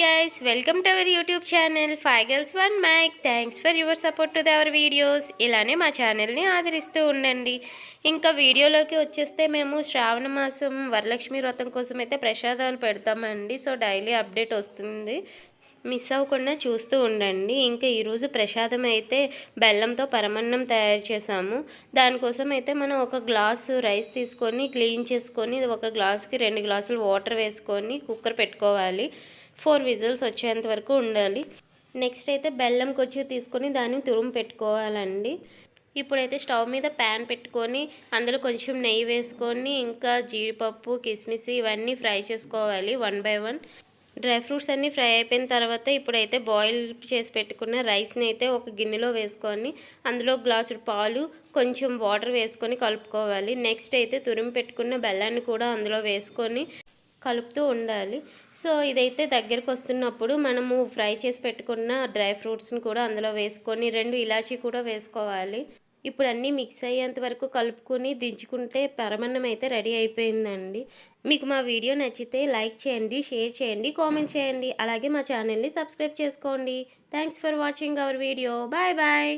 Guys welcome to our YouTube channel five girls one mic thanks for your support to our videos ఇలానే మా ఛానల్ని ఆదరిస్తూ ఉండండి. ఇంకా వీడియోలోకి వచ్చేస్తే మేము శ్రావణ మాసం వరలక్ష్మి వ్రతం కోసం అయితే ప్రసాదాలు పెడతామండి. సో డైలీ అప్డేట్ వస్తుంది. మిస్ అవ్వకుండా చూస్తూ ఉండండి. ఇంకా ఈరోజు ప్రసాదం అయితే బెల్లంతో పరమన్నం తయారు చేసాము దానికోసం అయితే మనం ఒక గ్లాసు రైస్ తీసుకొని క్లీన్ చేసుకొని ఒక గ్లాస్కి రెండు గ్లాసులు వాటర్ వేసుకొని కుక్కర్ పెట్టుకోవాలి. ఫోర్ విజిల్స్ వచ్చేంత వరకు ఉండాలి. నెక్స్ట్ అయితే బెల్లం కొచ్చి తీసుకొని దాన్ని తురుము పెట్టుకోవాలండి. ఇప్పుడైతే స్టవ్ మీద ప్యాన్ పెట్టుకొని అందులో కొంచెం నెయ్యి వేసుకొని ఇంకా జీడిపప్పు కిస్మిస్ ఇవన్నీ ఫ్రై చేసుకోవాలి one by one. Dry fruits అన్నీ ఫ్రై అయిపోయిన తర్వాత ఇప్పుడైతే బాయిల్ చేసి పెట్టుకున్న రైస్ని అయితే ఒక గిన్నెలో వేసుకొని అందులో గ్లాసు పాలు కొంచెం వాటర్ వేసుకొని కలుపుకోవాలి. నెక్స్ట్ అయితే తురిమి పెట్టుకున్న బెల్లాన్ని కూడా అందులో వేసుకొని కలుపుతూ ఉండాలి. సో ఇదైతే దగ్గరకు వస్తున్నప్పుడు మనము ఫ్రై చేసి పెట్టుకున్న డ్రై ఫ్రూట్స్ని కూడా అందులో వేసుకొని రెండు ఇలాచీ కూడా వేసుకోవాలి. ఇప్పుడు అన్నీ మిక్స్ అయ్యేంత వరకు కలుపుకొని దించుకుంటే పరమన్నం అయితే రెడీ అయిపోయిందండి. మీకు మా వీడియో నచ్చితే లైక్ చేయండి షేర్ చేయండి కామెంట్ చేయండి. అలాగే మా ఛానల్ని సబ్స్క్రైబ్ చేసుకోండి. Thanks for watching our video. Bye bye.